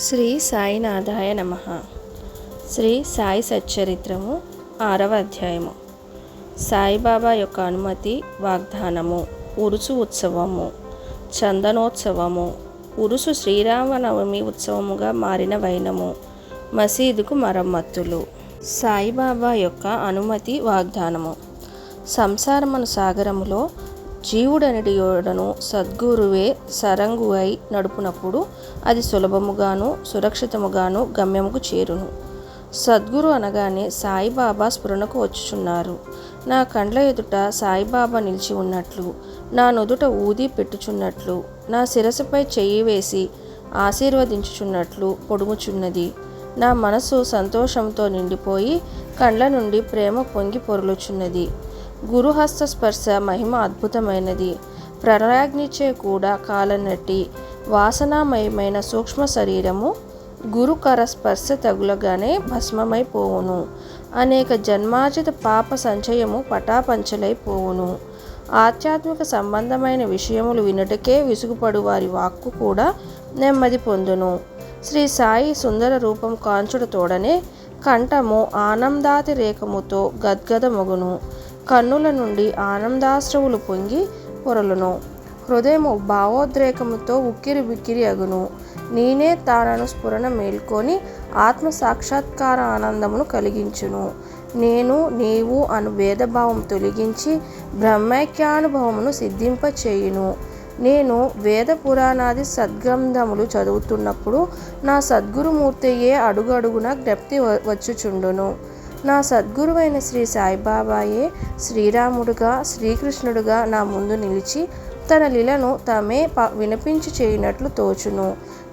శ్రీ సాయినాథాయ నమ. శ్రీ సాయి సచ్చరిత్రము ఆరవ అధ్యాయము. సాయిబాబా యొక్క అనుమతి వాగ్దానము ఉరుసు ఉత్సవము చందనోత్సవము ఉరుసు శ్రీరామనవమి ఉత్సవముగా మారిన వైనము మసీదుకు మరమ్మత్తులు. సాయిబాబా యొక్క అనుమతి వాగ్దానము. సంసారమను సాగరములో జీవుడనడి యోడను సద్గురువే సరంగు అయి నడుపునప్పుడు అది సులభముగాను సురక్షితముగాను గమ్యముకు చేరును. సద్గురు అనగానే సాయిబాబా స్ఫురణకు వచ్చుచున్నారు. నా కండ్ల ఎదుట సాయిబాబా నిలిచి ఉన్నట్లు నా నుదుట ఊది పెట్టుచున్నట్లు నా శిరసుపై చెయ్యి వేసి ఆశీర్వదించుచున్నట్లు పొడుముచున్నది. నా మనసు సంతోషంతో నిండిపోయి కండ్ల నుండి ప్రేమ పొంగి పొరులుచున్నది. గురుహస్త స్పర్శ మహిమ అద్భుతమైనది. ప్రణయాగ్నిచే కూడా కాలనట్టి వాసనామయమైన సూక్ష్మ శరీరము గురుకర స్పర్శ తగులగానే భస్మమైపోవును. అనేక జన్మార్జిత పాప సంచయము పటాపంచలైపోవును. ఆధ్యాత్మిక సంబంధమైన విషయములు వినుటకే విసుగుపడు వారి వాక్కు కూడా నెమ్మది పొందును. శ్రీ సాయి సుందర రూపం కాంచుడు తోడనే కంఠము ఆనందాతిరేకముతో గద్గదమగును. కన్నుల నుండి ఆనందాశ్రవులు పొంగి పొరలును. హృదయము భావోద్రేకముతో ఉక్కిరి బిక్కిరి అగును. నేనే తానను స్ఫురణ మేల్కొని ఆత్మ సాక్షాత్కార ఆనందమును కలిగించును. నేను నీవు అను భేదభావం తొలగించి బ్రహ్మైక్యానుభవమును సిద్ధింపచేయును. నేను వేద పురాణాది సద్గ్రంథములు చదువుతున్నప్పుడు నా సద్గురుమూర్తియే అడుగడుగున జ్ఞప్తి వచ్చుచుండును. నా సద్గురువైన శ్రీ సాయిబాబాయే శ్రీరాముడుగా శ్రీకృష్ణుడుగా నా ముందు నిలిచి తన లీలను తామే ప వినిపించి చేయనట్లు తోచును.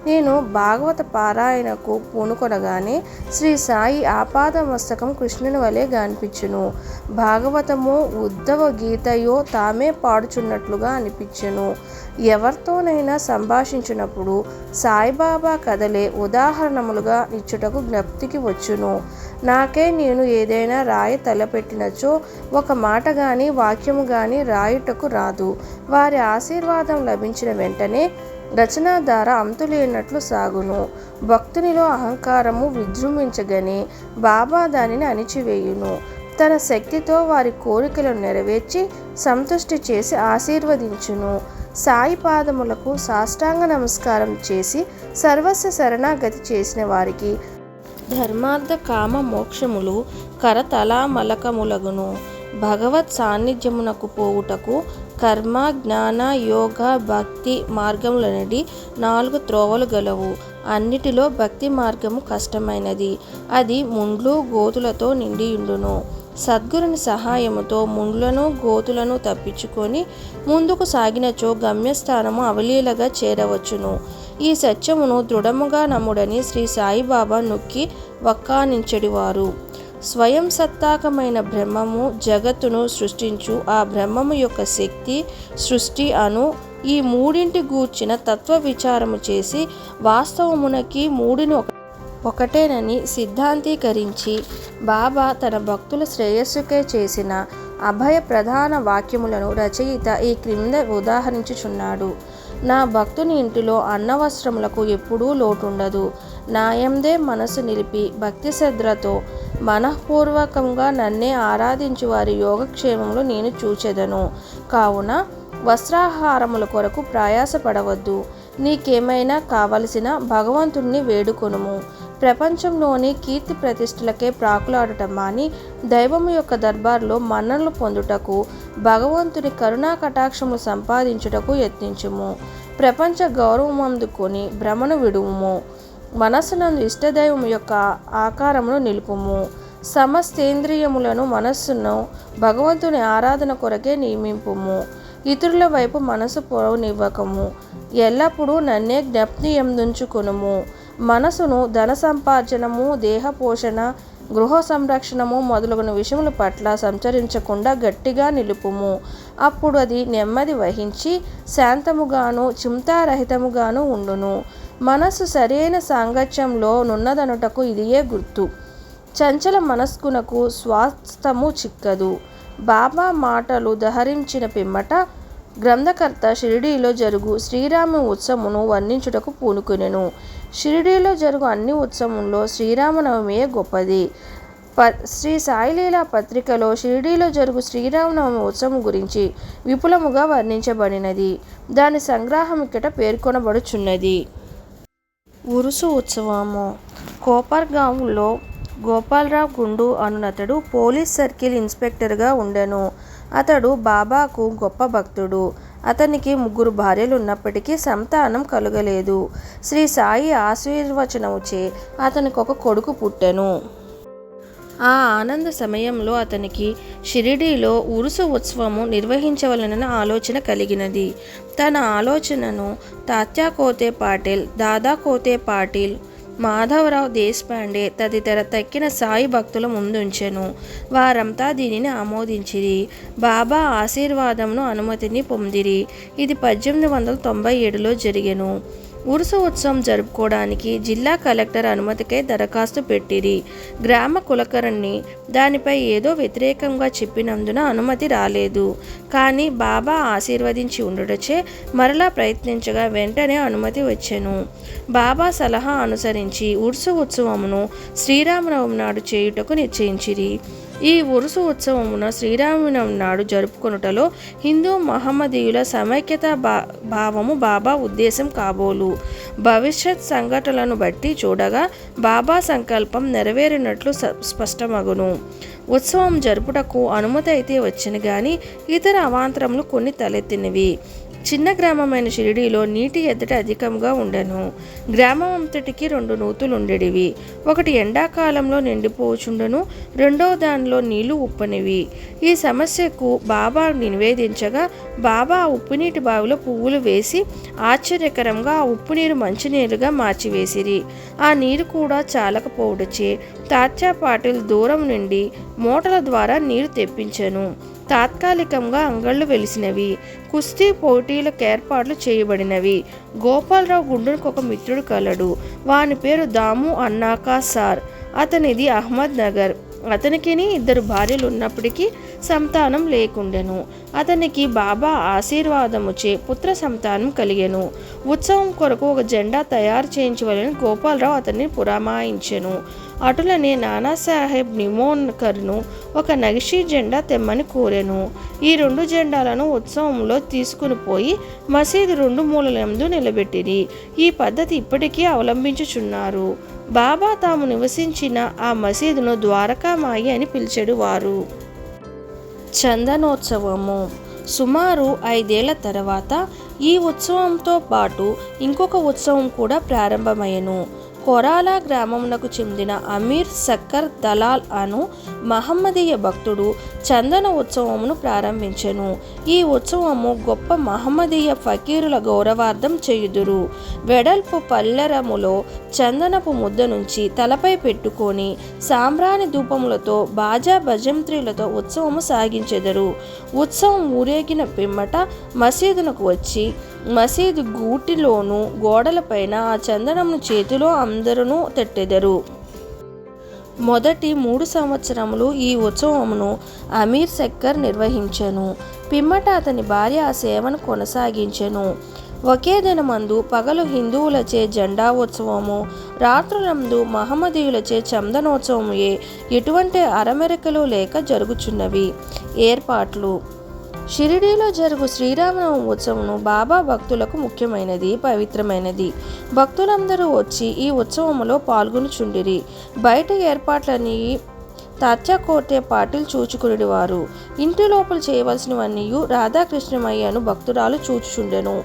నేను భాగవత పారాయణకు పూనుకొనగానే శ్రీ సాయి ఆపాద మస్తకం కృష్ణుని వలె గానిపించును. భాగవతము ఉద్ధవ గీతయో తామే పాడుచున్నట్లుగా అనిపించును. ఎవరితోనైనా సంభాషించినప్పుడు సాయిబాబా కథలే ఉదాహరణములుగా ఇచ్చుటకు జ్ఞప్తికి వచ్చును. నాకే నేను ఏదైనా రాయ తలపెట్టినచో ఒక మాట కానీ వాక్యము కానీ రాయుటకు రాదు. వారి ఆశీర్వాదం లభించిన వెంటనే రచన ద్వారా అంతులేనట్లు సాగును. భక్తునిలో అహంకారము విజృంభించగని బాబా దానిని అణిచివేయును. తన శక్తితో వారి కోరికలను నెరవేర్చి సంతుష్టి చేసి ఆశీర్వదించును. సాయి పాదములకు సాష్టాంగ నమస్కారం చేసి సర్వస్వ శరణాగతి చేసిన వారికి ధర్మార్థ కామ మోక్షములు కరతలామలకములగును. భగవత్ సాన్నిధ్యమునకు పోవుటకు కర్మ జ్ఞాన యోగ భక్తి మార్గములనడి నాలుగు త్రోవలు గలవు. అన్నిటిలో భక్తి మార్గము కష్టమైనది. అది ముండ్లు గోతులతో నిండియుండును. సద్గురుని సహాయముతో ముండ్లను గోతులను తప్పించుకొని ముందుకు సాగినచో గమ్యస్థానము అవలీలగా చేరవచ్చును. ఈ సత్యమును దృఢముగా నమ్ముడని శ్రీ సాయిబాబా నొక్కి వక్కానించడివారు. స్వయం సత్తాకమైన బ్రహ్మము జగత్తును సృష్టించు. ఆ బ్రహ్మము యొక్క శక్తి సృష్టి అను ఈ మూడింటి గూర్చిన తత్వ విచారము చేసి వాస్తవమునకి మూడిని ఒక ఒకటేనని సిద్ధాంతీకరించి బాబా తన భక్తుల శ్రేయస్సుకే చేసిన అభయ ప్రధాన వాక్యములను రచయిత ఈ క్రింద ఉదాహరించుచున్నాడు. నా భక్తుని ఇంటిలో అన్నవస్త్రములకు ఎప్పుడూ లోటుండదు. నాయందే మనసు నిలిపి భక్తి శ్రద్ధలతో మనఃపూర్వకంగా నన్నే ఆరాధించు వారి యోగక్షేమంలో నేను చూచెదను. కావున వస్త్రాహారముల కొరకు ప్రయాసపడవద్దు. నీకేమైనా కావలసిన భగవంతుణ్ణి వేడుకొనుము. ప్రపంచంలోని కీర్తి ప్రతిష్టలకే ప్రాకులాడటం మాని దైవము యొక్క దర్బార్లో మన్ననలు పొందుటకు భగవంతుని కరుణా కటాక్షము సంపాదించుటకు యత్నించుము. ప్రపంచ గౌరవం అందుకొని భ్రమను విడుము మనస్సునందు ఇష్టదైవం యొక్క ఆకారమును నిలుపుము. సమస్తేంద్రియములను మనస్సును భగవంతుని ఆరాధన కొరకే నియమింపుము. ఇతరుల వైపు మనసు పొరవనివ్వకము ఎల్లప్పుడూ నన్నే జ్ఞప్తి ఎందుంచుకొనుము. మనసును ధన సంపార్జనము దేహ పోషణ గృహ సంరక్షణము మొదలగున విషయముల పట్ల సంచరించకుండా గట్టిగా నిలుపుము. అప్పుడు అది నెమ్మది వహించి శాంతముగాను చింతారహితముగాను ఉండును. మనసు సరైన సాంగత్యంలో నున్నదనుటకు ఇదియే గుర్తు. చంచల మనస్కునకు స్వాస్థము చిక్కదు. బాబా మాటలు దహరించిన పిమ్మట గ్రంథకర్త షిరిడీలో జరుగు శ్రీరామ ఉత్సవమును వర్ణించుటకు పూనుకునెను. షిరిడీలో జరుగు అన్ని ఉత్సవంలో శ్రీరామనవమియే గొప్పది. ప శ్రీ సాయిలీల పత్రికలో షిరిడీలో జరుగు శ్రీరామనవమి ఉత్సవం గురించి విపులముగా వర్ణించబడినది. దాని సంగ్రహం ఇక్కడ పేర్కొనబడుచున్నది. ఉరుసు ఉత్సవము. కోపర్గావ్లో గోపాలరావు గుండు అనునతడు పోలీస్ సర్కిల్ ఇన్స్పెక్టర్గా ఉండెను. అతడు బాబాకు గొప్ప భక్తుడు. అతనికి ముగ్గురు భార్యలు ఉన్నప్పటికీ సంతానం కలుగలేదు. శ్రీ సాయి ఆశీర్వచనముచే అతనికి ఒక కొడుకు పుట్టెను. ఆ ఆనంద సమయంలో అతనికి షిరిడీలో ఉరుసు ఉత్సవము నిర్వహించవలనన్న ఆలోచన కలిగినది. తన ఆలోచనను తాత్యా కోతే పాటిల్ దాదా కోతే పాటిల్ మాధవరావు దేశపాండే తదితర తక్కిన సాయి భక్తుల ముందుంచెను. వారంతా దీనిని ఆమోదించిరి. బాబా ఆశీర్వాదంను అనుమతిని పొందిరి. ఇది పద్దెనిమిది వందల తొంభై ఏడులో జరిగెను. ఉరుసు ఉత్సవం జరుపుకోవడానికి జిల్లా కలెక్టర్ అనుమతికై దరఖాస్తు పెట్టిరి. గ్రామ కులకర్ణి దానిపై ఏదో వ్యతిరేకంగా చెప్పినందున అనుమతి రాలేదు. కానీ బాబా ఆశీర్వదించి ఉండటచే మరలా ప్రయత్నించగా వెంటనే అనుమతి వచ్చెను. బాబా సలహా అనుసరించి ఉరుసు ఉత్సవమును శ్రీరామనవమి నాడు చేయుటకు నిశ్చయించిరి. ఈ ఉరుసు ఉత్సవమున శ్రీరామనవమి నాడు జరుపుకొనుటలో హిందూ మహమ్మదీయుల సమైక్యత భా భావము బాబా ఉద్దేశం కాబోలు. భవిష్యత్ సంఘటనలను బట్టి చూడగా బాబా సంకల్పం నెరవేరినట్లు స్పష్టమగును. ఉత్సవం జరుపుటకు అనుమతి అయితే వచ్చిన గాని ఇతర అవాంతరములు కొన్ని తలెత్తినవి. చిన్న గ్రామమైన షిరిడీలో నీటి ఎద్దడి అధికంగా ఉండెను. గ్రామం అంతటికి రెండు నూతులు ఉండేటివి ఒకటి ఎండాకాలంలో నిండిపోచుండెను రెండో దానిలో నీళ్ళు ఉప్పనివి. ఈ సమస్యకు బాబా నివేదించగా బాబా ఆ ఉప్పునీటి బావిలో పువ్వులు వేసి ఆశ్చర్యకరంగా ఆ ఉప్పునీరు మంచినీరుగా మార్చివేసిరి. ఆ నీరు కూడా చాలకపోవడచే తాత్యా పాటిల్ దూరం నుండి మోటల ద్వారా నీరు తెప్పించెను. తాత్కాలికంగా అంగళ్ళు వెలిసినవి కుస్తీ పోటీలకు ఏర్పాట్లు చేయబడినవి. గోపాలరావు గుండునికి ఒక మిత్రుడు కలడు. వాని పేరు దాము అన్నాకా సార్. అతనిది అహ్మద్ నగర్. అతనికిని ఇద్దరు భార్యలు ఉన్నప్పటికీ సంతానం లేకుండెను. అతనికి బాబా ఆశీర్వాదముచే పుత్ర సంతానం కలిగెను. ఉత్సవం కొరకు ఒక జెండా తయారు చేయించవలని గోపాలరావు అతన్ని పురమాయించెను. అటులనే నానాసాహెబ్ నిమోన్కర్ను ఒక నగిషీ జెండా తెమ్మని కోరెను. ఈ రెండు జెండాలను ఉత్సవంలో తీసుకుని పోయి మసీదు రెండు మూలలందు నిలబెట్టిరి. ఈ పద్ధతి ఇప్పటికీ అవలంబించుచున్నారు. బాబా తాము నివసించిన ఆ మసీదును ద్వారకామాయి అని పిలిచాడు వారు. చందనోత్సవము. సుమారు ఐదేళ్ళ తర్వాత ఈ ఉత్సవంతో పాటు ఇంకొక ఉత్సవం కూడా ప్రారంభమయ్యను. కొరాలా గ్రామమునకు చెందిన అమీర్ సక్కర్ దలాల్ అను మహమ్మదీయ భక్తుడు చందన ఉత్సవమును ప్రారంభించెను. ఈ ఉత్సవము గొప్ప మహమ్మదీయ ఫకీరుల గౌరవార్థం చేయుదురు. వెడల్పు పల్లెరములో చందనపు ముద్ద నుంచి తలపై పెట్టుకొని సాంబ్రాణి ధూపములతో బాజా భజంత్రీలతో ఉత్సవము సాగించెదరు. ఉత్సవం ఊరేగిన పిమ్మట మసీదునకు వచ్చి మసీదు గూటిలోను గోడలపైన ఆ చందనమును చేతిలో అందరూ తెట్టెదరు. మొదటి మూడు సంవత్సరములు ఈ ఉత్సవమును అమీర్ సెక్కర్ నిర్వహించెను. పిమ్మట అతని భార్య ఆ సేవను కొనసాగించెను. ఒకే దినమందు పగలు హిందువులచే జెండా ఉత్సవము రాత్రులందు మహమ్మదీయులచే చందనోత్సవముయే ఎటువంటి అరమెరికలు లేక జరుగుచున్నవి. ఏర్పాట్లు షిరిడీలో జరుగు శ్రీరామనవమి ఉత్సవము బాబా భక్తులకు ముఖ్యమైనది పవిత్రమైనది. భక్తులందరూ వచ్చి ఈ ఉత్సవంలో పాల్గొనుచుండిరి. బయట ఏర్పాట్లని తాత్యాకోటే పాటిల్ చూచుకునేవారు ఇంటి లోపల చేయవలసినవన్నీ రాధాకృష్ణమయ్యను భక్తురాలు చూచుచుండెను.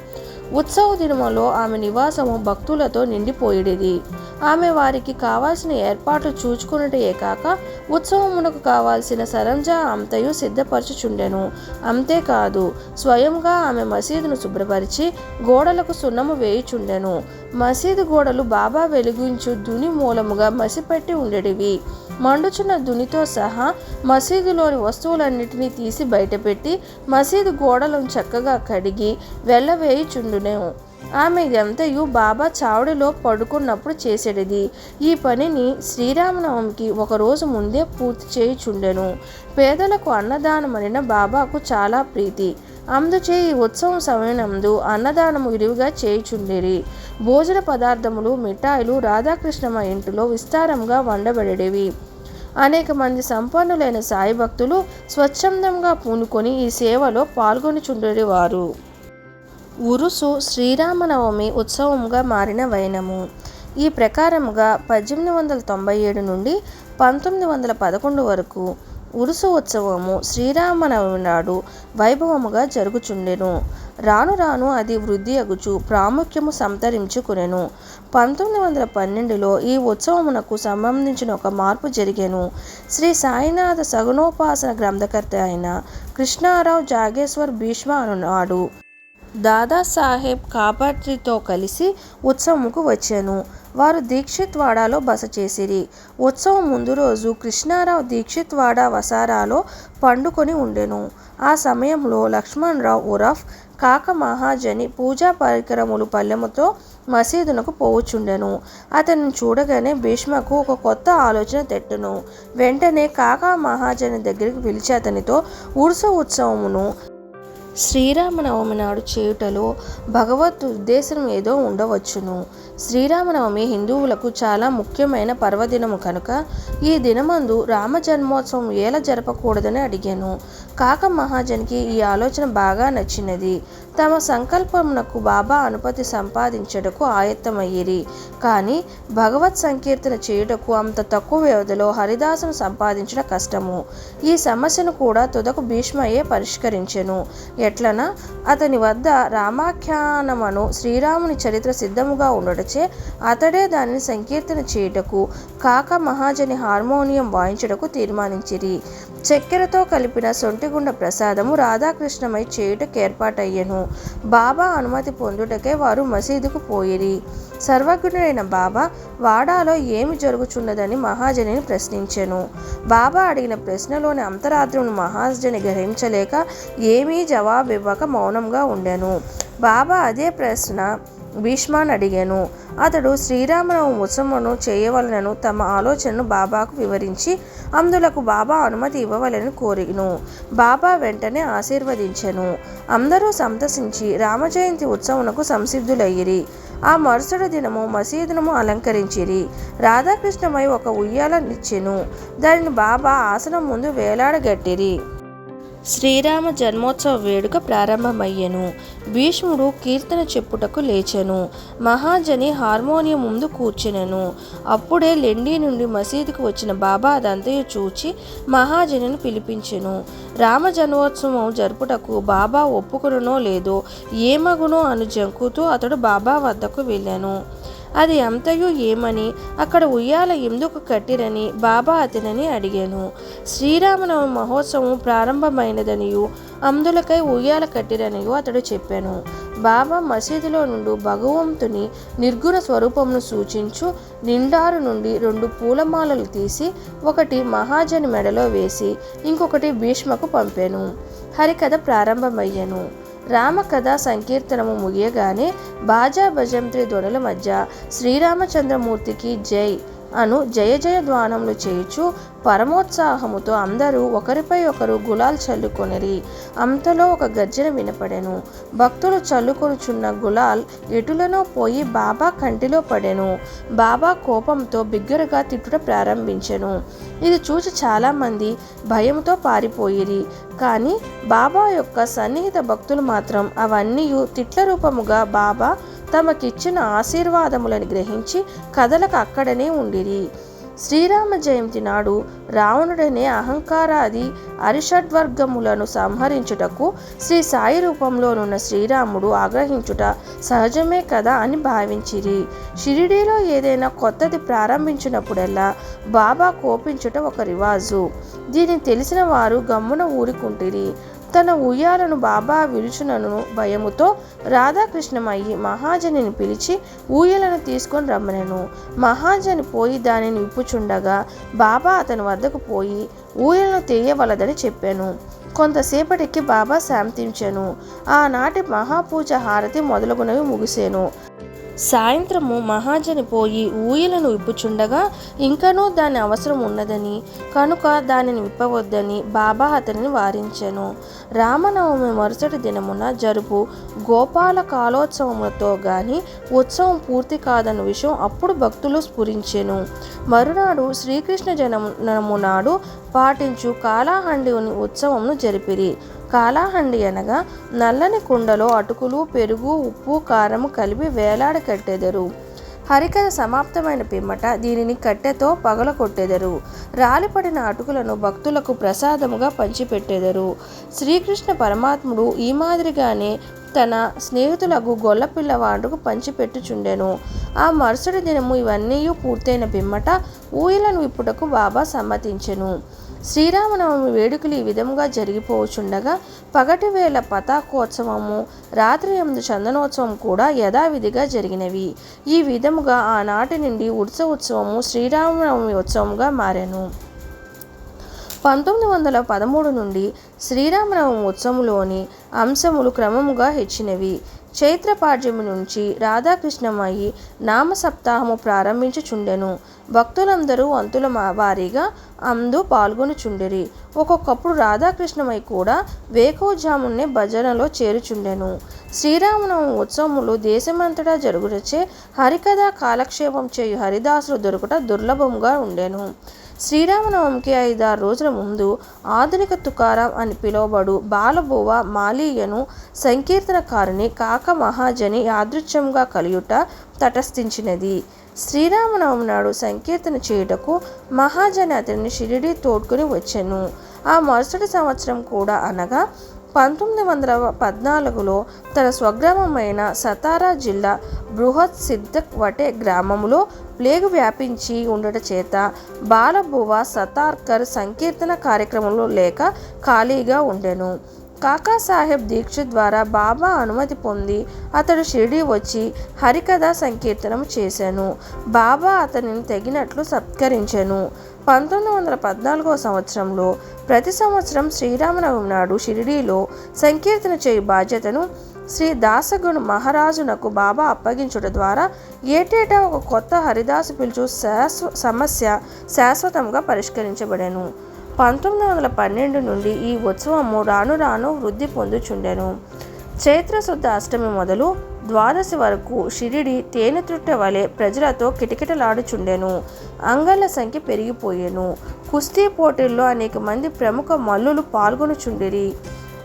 ఉత్సవ దినములో ఆమె నివాసము భక్తులతో నిండిపోయేది ఆమె వారికి కావాల్సిన ఏర్పాట్లు చూచుకున్నటే కాక ఉత్సవమునకు కావాల్సిన సరంజా అంతయు సిద్ధపరచుచుండెను. అంతేకాదు స్వయంగా ఆమె మసీదును శుభ్రపరిచి గోడలకు సున్నము వేయుచుండెను. మసీదు గోడలు బాబా వెలిగించు దుని మూలముగా మసిపెట్టి ఉండేటివి మండుచున్న దునితో సహా మసీదులోని వస్తువులన్నిటినీ తీసి బయటపెట్టి మసీదు గోడలను చక్కగా కడిగి వెళ్ళవేయుచుండెను ఆమె ఇదంతయు బాబా చావుడిలో పడుకున్నప్పుడు చేసేటిది ఈ పనిని శ్రీరామనవమికి ఒక రోజు ముందే పూర్తి చేయుచుండెను. పేదలకు అన్నదానమనిన బాబాకు చాలా ప్రీతి. అందుచే ఈ ఉత్సవం సమయనందు అన్నదానము విరివిగా చేయుచుండిరి. భోజన పదార్థములు మిఠాయిలు రాధాకృష్ణమ ఇంటిలో విస్తారంగా వండబడేవి అనేక మంది సంపన్నులైన సాయి భక్తులు స్వచ్ఛందంగా పూనుకొని ఈ సేవలో పాల్గొనిచుండేవారు. ఉరుసు శ్రీరామనవమి ఉత్సవంగా మారిన వైనము. ఈ ప్రకారముగా పద్దెనిమిది వందల తొంభై ఏడు నుండి పంతొమ్మిది వందల పదకొండు వరకు ఉరుసు ఉత్సవము శ్రీరామనవమి నాడు వైభవముగా జరుగుచుండెను. రాను రాను అది వృద్ధి అగుచు ప్రాముఖ్యము సంతరించుకునెను. పంతొమ్మిది వందల పన్నెండులో ఈ ఉత్సవమునకు సంబంధించిన ఒక మార్పు జరిగెను. శ్రీ సాయినాథ సగుణోపాసన గ్రంథకర్త అయిన కృష్ణారావు జాగేశ్వర్ భీష్మ అనునాడు దాదాసాహెబ్ కాపట్రితో కలిసి ఉత్సవముకు వచ్చాను. వారు దీక్షిత్వాడాలో బస చేసిరి. ఉత్సవం ముందు రోజు కృష్ణారావు దీక్షిత్వాడ వసారాలో పండుకొని ఉండెను. ఆ సమయంలో లక్ష్మణరావు ఉరఫ్ కాక మహాజని పూజా పరికరములు పల్లెముతో మసీదునకు పోవచ్చుండెను అతన్ని చూడగానే భీష్మకు ఒక కొత్త ఆలోచన తెట్టును. వెంటనే కాకా మహాజని దగ్గరికి పిలిచి అతనితో ఉరుస ఉత్సవమును శ్రీరామనవమి నాడు చేయుటలో భగవత్ ఉద్దేశం ఏదో ఉండవచ్చును. శ్రీరామనవమి హిందువులకు చాలా ముఖ్యమైన పర్వదినము కనుక ఈ దినమందు రామ జన్మోత్సవం ఎలా జరపకూడదని అడిగాను. కాక మహాజన్కి ఈ ఆలోచన బాగా నచ్చినది. తమ సంకల్పమునకు బాబా అనుమతి సంపాదించటకు ఆయత్తమయ్యిరి. కానీ భగవత్ సంకీర్తన చేయుటకు అంత తక్కువ వ్యవధిలో హరిదాసును సంపాదించడం కష్టము. ఈ సమస్యను కూడా తుదకు భీష్మయ్యే పరిష్కరించెను. ఎట్లనా అతని వద్ద రామాఖ్యానమను శ్రీరాముని చరిత్ర సిద్ధముగా ఉండటచే అతడే దానిని సంకీర్తన చేయుటకు కాక మహాజని హార్మోనియం వాయించుటకు తీర్మానించిరి. చక్కెరతో కలిపిన సొంటిగుండ ప్రసాదము రాధాకృష్ణమై చేయుటకు ఏర్పాటయ్యెను. బాబా అనుమతి పొందుటకే వారు మసీదుకు పోయిరి. సర్వజ్ఞుడైన బాబా వాడాలో ఏమి జరుగుచున్నదని మహాజనిని ప్రశ్నించెను. బాబా అడిగిన ప్రశ్నలోని అంతరాత్రమును మహాజని గ్రహించలేక ఏమీ జవాబివ్వక మౌనంగా ఉండెను. బాబా అదే ప్రశ్న భీష్మాన్ అడిగాను. అతడు శ్రీరామనవమి ఉత్సవమును చేయవలనను తమ ఆలోచనను బాబాకు వివరించి అందులకు బాబా అనుమతి ఇవ్వవలని కోరిను. బాబా వెంటనే ఆశీర్వదించెను. అందరూ సంతసించి రామజయంతి ఉత్సవమునకు సంసిద్ధులయ్యిరి. ఆ మరుసటి దినము మసీదును అలంకరించిరి. రాధాకృష్ణమై ఒక ఉయ్యాల నిచ్చెను. దానిని బాబా ఆసనం ముందు వేలాడగట్టిరి. శ్రీరామ జన్మోత్సవ వేడుక ప్రారంభమయ్యెను. భీష్ముడు కీర్తన చెప్పుటకు లేచెను. మహాజని హార్మోనియం ముందు కూర్చునెను. అప్పుడే లెండి నుండి మసీదుకు వచ్చిన బాబా అదంతయు చూచి మహాజనిని పిలిపించెను. రామ జన్మోత్సవం జరుపుటకు బాబా ఒప్పుకునో లేదో ఏమగునో అను జంకుతూ అతడు బాబా వద్దకు వెళ్ళాను. అది అంతయు ఏమని? అక్కడ ఉయ్యాల ఎందుకు కట్టిరని బాబా అతనిని అడిగాను. శ్రీరామనవమి మహోత్సవం ప్రారంభమైనదనియు అందులకై ఉయ్యాల కట్టిరనియు అతడు చెప్పాను. బాబా మసీదులో నుండి భగవంతుని నిర్గుణ స్వరూపమును సూచించు నిండారు నుండి రెండు పూలమాలలు తీసి ఒకటి మహాజని మెడలో వేసి ఇంకొకటి భీష్మకు పంపాను. హరికథ ప్రారంభమయ్యాను. రామకథా సంకీర్తనము ముగియగానే బాజా భజంత్రి ధ్వనుల మధ్య శ్రీరామచంద్రమూర్తికి జై. అను జయ జయ ధ్వానములు చేయుచు పరమోత్సాహముతో అందరూ ఒకరిపై ఒకరు గులాల్ చల్లుకొనిరి. అంతలో ఒక గర్జన వినపడెను. భక్తులు చల్లుకొనుచున్న గులాల్ ఎటులనో పోయి బాబా కంటిలో పడెను. బాబా కోపంతో బిగ్గరగా తిట్టుట ప్రారంభించెను. ఇది చూసి చాలామంది భయంతో పారిపోయిరి. కానీ బాబా యొక్క సన్నిహిత భక్తులు మాత్రం అవన్నీ తిట్ల రూపముగా బాబా తమకిచ్చిన ఆశీర్వాదములను గ్రహించి కథలకు అక్కడనే ఉండిరి. శ్రీరామ జయంతి నాడు రావణుడనే అహంకారాది అరిషడ్వర్గములను సంహరించుటకు శ్రీ సాయి రూపంలోనున్న శ్రీరాముడు ఆగ్రహించుట సహజమే కదా అని భావించిరి. షిరిడీలో ఏదైనా కొత్తది ప్రారంభించినప్పుడల్లా బాబా కోపించుట ఒక రివాజు. దీన్ని తెలిసిన వారు గమ్మున ఊరుకుంటిరి. తన ఉయ్యాలను బాబా విరుచునను భయముతో రాధాకృష్ణమయ్యి మహాజనిని పిలిచి ఊయలను తీసుకొని రమ్మనెను. మహాజని పోయి దానిని విప్పుచుండగా బాబా అతని వద్దకు పోయి ఊయలను తీయవలదని చెప్పాను. కొంతసేపటికి బాబా శాంతించెను. ఆనాటి మహాపూజ హారతి మొదలగునవి ముగిసేను. సాయంత్రము మహాజని పోయి ఊయలను విప్పుచుండగా ఇంకనూ దాని అవసరం ఉన్నదని కనుక దానిని విప్పవద్దని బాబా అతనిని వారించెను. రామనవమి మరుసటి దినమున జరుపు గోపాల కాలోత్సవముతో గాని ఉత్సవం పూర్తి కాదన్న విషయం అప్పుడు భక్తులు స్ఫురించెను. మరునాడు శ్రీకృష్ణ జనము నాడు పాటించు కాలాహండి ఉత్సవంను జరిపిరి. కాలాహండి అనగా నల్లని కుండలో అటుకులు పెరుగు ఉప్పు కారము కలిపి వేలాడ కట్టెదరు. హరికథ సమాప్తమైన పిమ్మట దీనిని కట్టెతో పగల కొట్టెదరు. రాలిపడిన అటుకులను భక్తులకు ప్రసాదముగా పంచిపెట్టెదరు. శ్రీకృష్ణ పరమాత్ముడు ఈ మాదిరిగానే తన స్నేహితులకు గొల్ల పిల్లవాడుకు పంచిపెట్టుచుండెను. ఆ మరుసటి దినము ఇవన్నీ పూర్తయిన పిమ్మట ఊయలను విప్పుటకు బాబా సమ్మతించెను. శ్రీరామనవమి వేడుకలు ఈ విధముగా జరిగిపోవచుండగా పగటి వేళ పతాకోత్సవము రాత్రి ఎనిమిది చందనోత్సవం కూడా యథావిధిగా జరిగినవి. ఈ విధముగా ఆనాటి నుండి ఉత్సవ ఉత్సవము శ్రీరామనవమి ఉత్సవంగా మారెను. పంతొమ్మిది వందల పదమూడు నుండి శ్రీరామనవమి ఉత్సవంలోని అంశములు క్రమముగా హెచ్చినవి. చైత్రపాడ్యము నుంచి రాధాకృష్ణమయ్యి నామ సప్తాహము ప్రారంభించుచుండెను. భక్తులందరూ అంతుల వారీగా అందు పాల్గొనుచుండిరి. ఒక్కొక్కప్పుడు రాధాకృష్ణమై కూడా వేకోజామునే భజనలో చేరుచుండెను. శ్రీరామనవమి ఉత్సవములు దేశమంతటా జరుగుటచే హరికథ కాలక్షేపం చేయు హరిదాసులు దొరుకుట దుర్లభంగా ఉండెను. శ్రీరామనవమికి ఐదారు రోజుల ముందు ఆధునిక తుకారాం అని పిలువబడు బాలబోవ మాలీయను సంకీర్తనకారుని కాక మహాజని యాదృచ్ఛంగా కలియుట తటస్థించినది. శ్రీరామనవమి నాడు సంకీర్తన చేయుటకు మహాజని అతనిని షిరిడి తోడ్కొని వచ్చెను. ఆ మరుసటి సంవత్సరం కూడా అనగా పంతొమ్మిది వందల పద్నాలుగులో తన స్వగ్రామమైన సతారా జిల్లా బృహత్ సిద్ధక్ వటే గ్రామంలో ప్లేగు వ్యాపించి ఉండట చేత బాలబువ సతార్కర్ సంకీర్తన కార్యక్రమంలో లేక ఖాళీగా ఉండెను. కాకాసాహెబ్ దీక్ష ద్వారా బాబా అనుమతి పొంది అతడు షిరిడి వచ్చి హరికథ సంకీర్తనం చేశాను బాబా అతనిని తగినట్లు సత్కరించెను. పంతొమ్మిది వందల పద్నాలుగో సంవత్సరంలో ప్రతి సంవత్సరం శ్రీరామనవమి నాడు షిరిడీలో సంకీర్తన చేయు బాధ్యతను శ్రీ దాసగుణ మహారాజునకు బాబా అప్పగించుట ద్వారా ఏటేటా ఒక కొత్త హరిదాసు పిలుచు శాశ్వ సమస్య శాశ్వతంగా పరిష్కరించబడెను. పంతొమ్మిది వందల పన్నెండు నుండి ఈ ఉత్సవము రాను రాను వృద్ధి పొందుచుండెను. చైత్రశుద్ధ అష్టమి మొదలు ద్వాదశి వరకు షిరిడి తేనెత్రుట్ట వలె ప్రజలతో కిటకిటలాడుచుండెను. అంగళ్ళ సంఖ్య పెరిగిపోయెను. కుస్తీ పోటీల్లో అనేక మంది ప్రముఖ మల్లులు పాల్గొనుచుండిరి.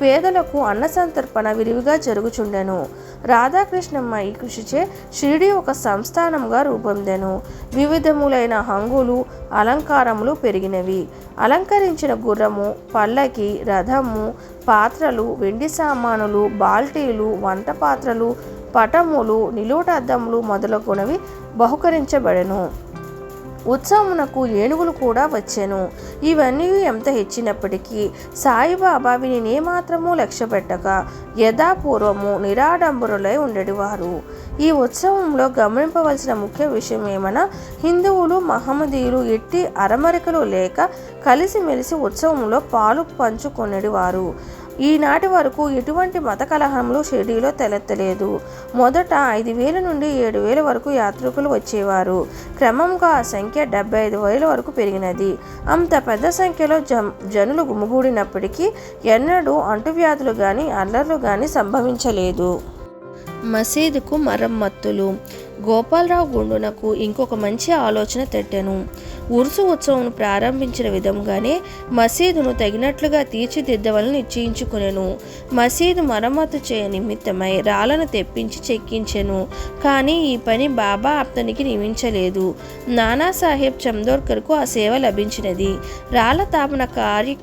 పేదలకు అన్న సంతర్పణ విరివిగా జరుగుచుండెను. రాధాకృష్ణమ్మ ఈ కృషిచే షిరిడి ఒక సంస్థానంగా రూపొందెను. వివిధములైన హంగులు అలంకారములు పెరిగినవి. అలంకరించిన గుర్రము పల్లకి రథము పాత్రలు వెండి సామానులు బాల్టీలు వంట పాత్రలు పటములు నిలువటద్దములు మొదలగునవి బహుకరించబడెను. ఉత్సవమునకు ఏనుగులు కూడా వచ్చెను. ఇవన్నీ ఎంత హెచ్చినప్పటికీ సాయిబాబా విని ఏమాత్రము లక్ష్యపెట్టక యథాపూర్వము నిరాడంబరులై ఉండేవారు. ఈ ఉత్సవంలో గమనింపవలసిన ముఖ్య విషయం ఏమన్నా హిందువులు మహమ్మదీయులు ఎట్టి అరమరికలు లేక కలిసిమెలిసి ఉత్సవంలో పాలు పంచుకొనేవారు ఈనాటి వరకు ఎటువంటి మత కలహంలో షిరిడీలో తలెత్తలేదు. మొదట ఐదు వేల నుండి ఏడు వేల వరకు యాత్రికులు వచ్చేవారు. క్రమంగా ఆ సంఖ్య డెబ్బై ఐదు వేల వరకు పెరిగినది. అంత పెద్ద సంఖ్యలో జనులు గుమిగూడినప్పటికీ ఎన్నడూ అంటువ్యాధులు కానీ అల్లర్లు కానీ సంభవించలేదు. మసీదుకు మరమ్మత్తులు. గోపాలరావు గుండునకు ఇంకొక మంచి ఆలోచన తెట్టెను. ఉరుసు ఉత్సవం ప్రారంభించిన విధంగానే మసీదును తగినట్లుగా తీర్చిదిద్దవలని నిశ్చయించుకునేను. మసీదు మరమ్మతు చేయ నిమిత్తమై రాళ్ళను తెప్పించి చెక్కించెను. కానీ ఈ పని బాబా అతనికి నియమించలేదు. నానాసాహెబ్ చందోర్కర్కు ఆ సేవ లభించినది. రాళ్ళ తాపన కార్య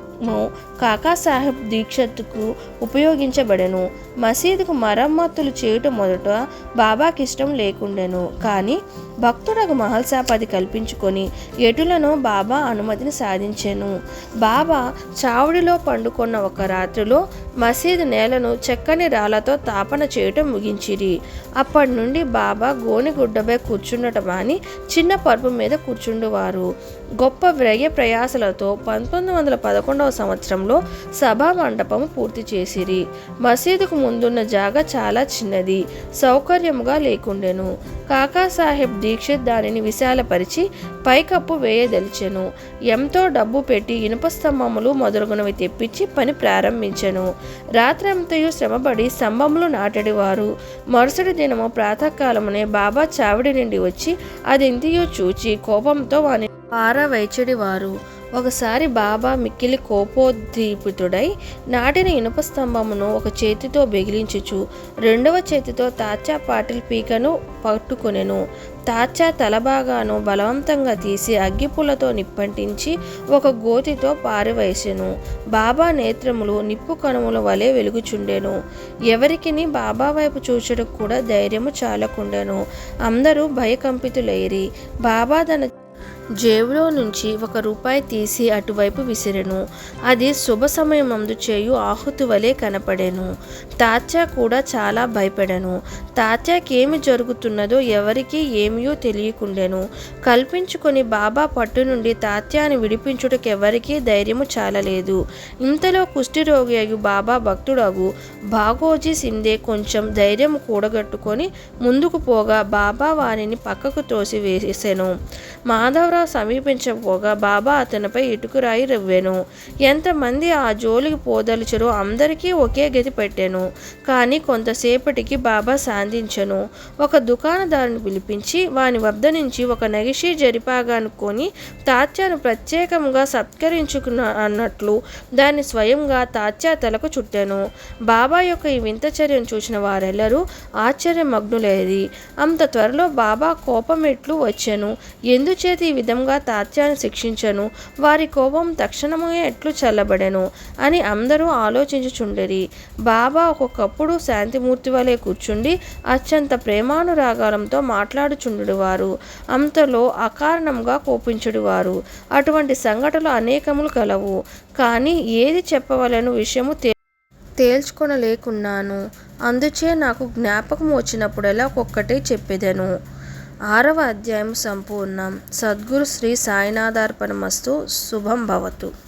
కాకాసాహెబ్ దీక్షత్తుకు ఉపయోగించబడెను. మసీదుకు మరమ్మతులు చేయటం మొదట బాబాకిష్టం లేకుండెను. కానీ భక్తుడకు మహల్సాపది కల్పించుకొని ఎటులను బాబా అనుమతిని సాధించెను. బాబా చావుడిలో పండుకొన్న ఒక రాత్రిలో మసీదు నేలను చెక్కని రాళ్ళతో తాపన చేయటం ముగించిరి. అప్పటి నుండి బాబా గోనిగుడ్డపై కూర్చుండటం అని చిన్న పరుపు మీద కూర్చుండువారు. గొప్ప వ్యయ ప్రయాసలతో పంతొమ్మిది వందల పదకొండవ సంవత్సరంలో సభా మండపం పూర్తి చేసిరి. మసీదుకు ముందున్న జాగా చాలా చిన్నది సౌకర్యముగా లేకుండెను. కాకాసాహెబ్ దీక్షిత్ దానిని విశాలపరిచి పైకప్పు వేయదలిచెను. ఎంతో డబ్బు పెట్టి ఇనుప స్తంభములు మొదలగునవి తెప్పించి పని ప్రారంభించెను. రాత్రంతయు శ్రమపడి స్తంభములు నాటడివారు. మరుసటి దినము ప్రాతకాలమునే బాబా చావిడి నుండి వచ్చి అదెంతియో చూచి కోపంతో వాని పారవైచడివారు ఒకసారి బాబా మిక్కిలి కోపోద్దీపితుడై నాటిన ఇనుప స్తంభమును ఒక చేతితో బెగిలించుచు రెండవ చేతితో తాచా పాటిల్ పీకను పట్టుకొనెను. తాచా తలభాగాను బలవంతంగా తీసి అగ్గిపుల్లతో నిప్పంటించి ఒక గోతితో పారివేసెను. బాబా నేత్రములు నిప్పు కణముల వలె వెలుగుచుండెను. ఎవరికిని బాబా వైపు చూచడం కూడా ధైర్యము చాలకుండెను. అందరూ భయకంపితులైరి. బాబా తన జేబులో నుంచి ఒక రూపాయి తీసి అటువైపు విసిరెను. అది శుభ సమయమందు చేయు ఆహుతి వలె కనపడెను. తాత్య కూడా చాలా భయపడెను. తాత్యాకేమి జరుగుతున్నదో ఎవరికీ ఏమియో తెలియకుండెను. కల్పించుకొని బాబా పట్టు నుండి తాత్యాని విడిపించుటకు ఎవరికీ ధైర్యము చాలలేదు. ఇంతలో కుష్ఠిరోగి అగు బాబా భక్తుడగు. భాగోజీ సిందే కొంచెం ధైర్యం కూడగట్టుకొని ముందుకు పోగా బాబా వారిని పక్కకు తోసి వేసెను మాధవరావు సమీపించకపోగా బాబా అతనిపై ఇటుకురాయి రవ్వెను. ఎంతమంది ఆ జోలికి పోదలిచరో అందరికీ ఒకే గతి పెట్టాను. కానీ కొంతసేపటికి బాబా శాంతించెను ఒక దుకాణదారుని పిలిపించి వాని వద్ద నుంచి ఒక నగిషి జరిపాగాను కొని తాత్యాను ప్రత్యేకంగా సత్కరించుకున్న అన్నట్లు దాన్ని స్వయంగా తాత్యా తలకు చుట్టాను. బాబా యొక్క ఈ వింత చర్యను చూసిన వారెల్లరూ ఆశ్చర్యమగ్నులేది అంత త్వరలో బాబా కోపమెట్లు వచ్చాను. ఎందుచేత ఈ విధంగా తాత్యాన్ని శిక్షించను. వారి కోపం తక్షణమే ఎట్లు చల్లబడెను అని అందరూ ఆలోచించుచుండిరి. బాబా ఒక్కొక్కప్పుడు శాంతిమూర్తి వలె కూర్చుండి అత్యంత ప్రేమానురాగాలంతో మాట్లాడుచుండువారు. అంతలో అకారణంగా కోపించుడువారు. అటువంటి సంఘటనలు అనేకములు కలవు. కానీ ఏది చెప్పవలను విషయము తే తేల్చుకొనలేకున్నాను. అందుచే నాకు జ్ఞాపకం వచ్చినప్పుడల్లా ఒక్కొక్కటే చెప్పేదను. ఆరవ అధ్యాయం సంపూర్ణం. సద్గురు శ్రీ సాయినాథార్పణమస్తు. శుభం భవతు.